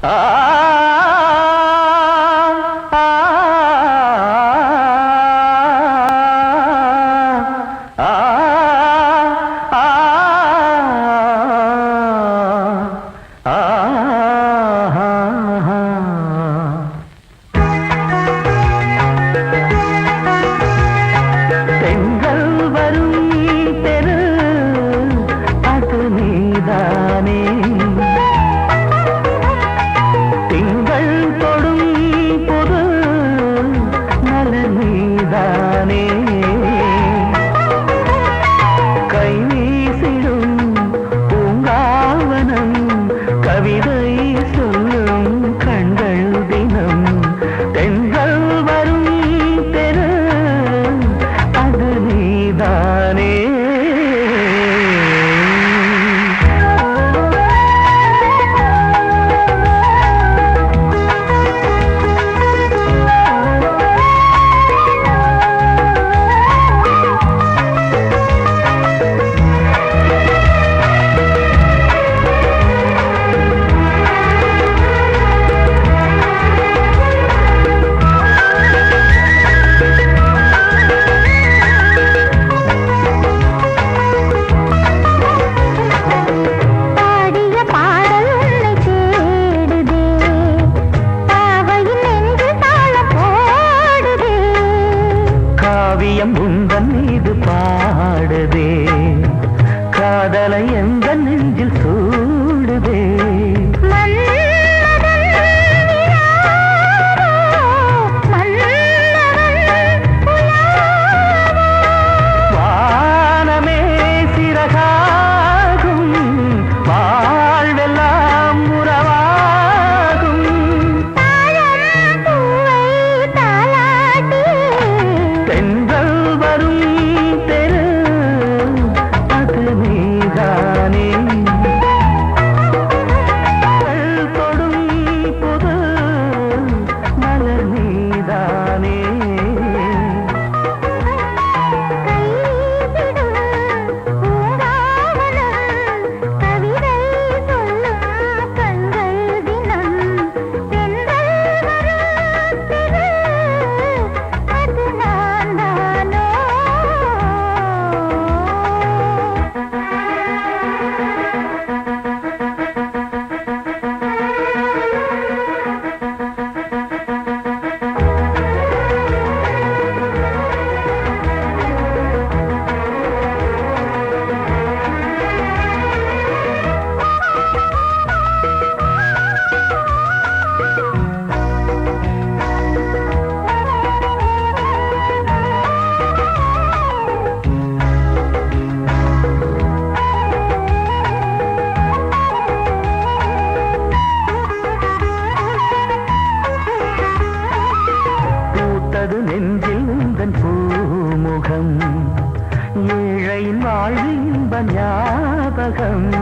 Ah! வந்தார் காவியம் உந்தன் மீது பாடுதே. காதலை எந்த நெஞ்சில் சூ ஞாபகம்